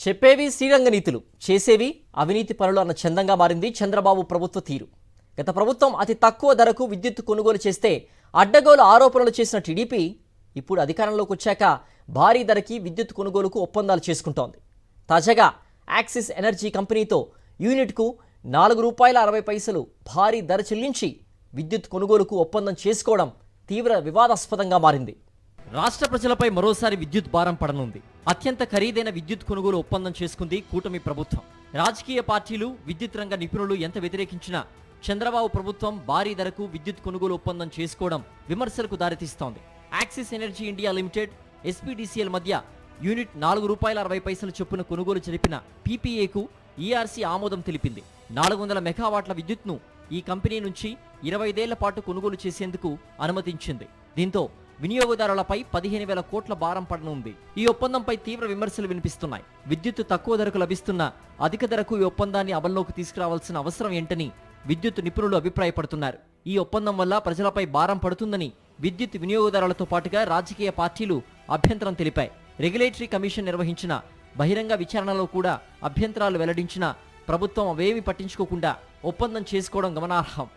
చెప్పేవి శ్రీరంగ నీతులు చేసేవి అవినీతి పనులు అన్న చందంగా మారింది చంద్రబాబు ప్రభుత్వ తీరు. గత ప్రభుత్వం అతి తక్కువ ధరకు విద్యుత్ కొనుగోలు చేస్తే అడ్డగోలు ఆరోపణలు చేసిన టీడీపీ ఇప్పుడు అధికారంలోకి వచ్చాక భారీ ధరకి విద్యుత్ కొనుగోలుకు ఒప్పందాలు చేసుకుంటోంది. తాజాగా యాక్సిస్ ఎనర్జీ కంపెనీతో యూనిట్కు నాలుగు రూపాయల అరవై పైసలు భారీ ధర చెల్లించి విద్యుత్ కొనుగోలుకు ఒప్పందం చేసుకోవడం తీవ్ర వివాదాస్పదంగా మారింది. రాష్ట్ర ప్రజలపై మరోసారి విద్యుత్ భారం పడనుంది. అత్యంత ఖరీదైన విద్యుత్ కొనుగోలు ఒప్పందం చేసుకుంది కూటమి ప్రభుత్వం. రాజకీయ పార్టీలు విద్యుత్ రంగ నిపుణులు ఎంత వ్యతిరేకించినా చంద్రబాబు ప్రభుత్వం భారీ ధరకు విద్యుత్ కొనుగోలు ఒప్పందం చేసుకోవడం విమర్శలకు దారితీస్తోంది. Axis Energy India Limited SPDCL మధ్య యూనిట్ నాలుగు రూపాయల అరవై పైసల చొప్పున కొనుగోలు జరిపిన పీపీఏకు ఈఆర్సీ ఆమోదం తెలిపింది. నాలుగు వందల మెగావాట్ల విద్యుత్ను ఈ కంపెనీ నుంచి ఇరవైదేళ్ళ పాటు కొనుగోలు చేసేందుకు అనుమతించింది. దీంతో వినియోగదారులపై పదిహేను వేల కోట్ల భారం పడనుంది. ఈ ఒప్పందంపై తీవ్ర విమర్శలు వినిపిస్తున్నాయి. విద్యుత్ తక్కువ ధరకు లభిస్తున్న అధిక ధరకు ఈ ఒప్పందాన్ని అమల్లోకి తీసుకురావాల్సిన అవసరం ఏంటని విద్యుత్ నిపుణులు అభిప్రాయపడుతున్నారు. ఈ ఒప్పందం వల్ల ప్రజలపై భారం పడుతుందని విద్యుత్ వినియోగదారులతో పాటుగా రాజకీయ పార్టీలు అభ్యంతరం తెలిపాయి. రెగ్యులేటరీ కమిషన్ నిర్వహించిన బహిరంగ విచారణలో కూడా అభ్యంతరాలు వెల్లడించిన ప్రభుత్వం అవేమీ పట్టించుకోకుండా ఒప్పందం చేసుకోవడం గమనార్హం.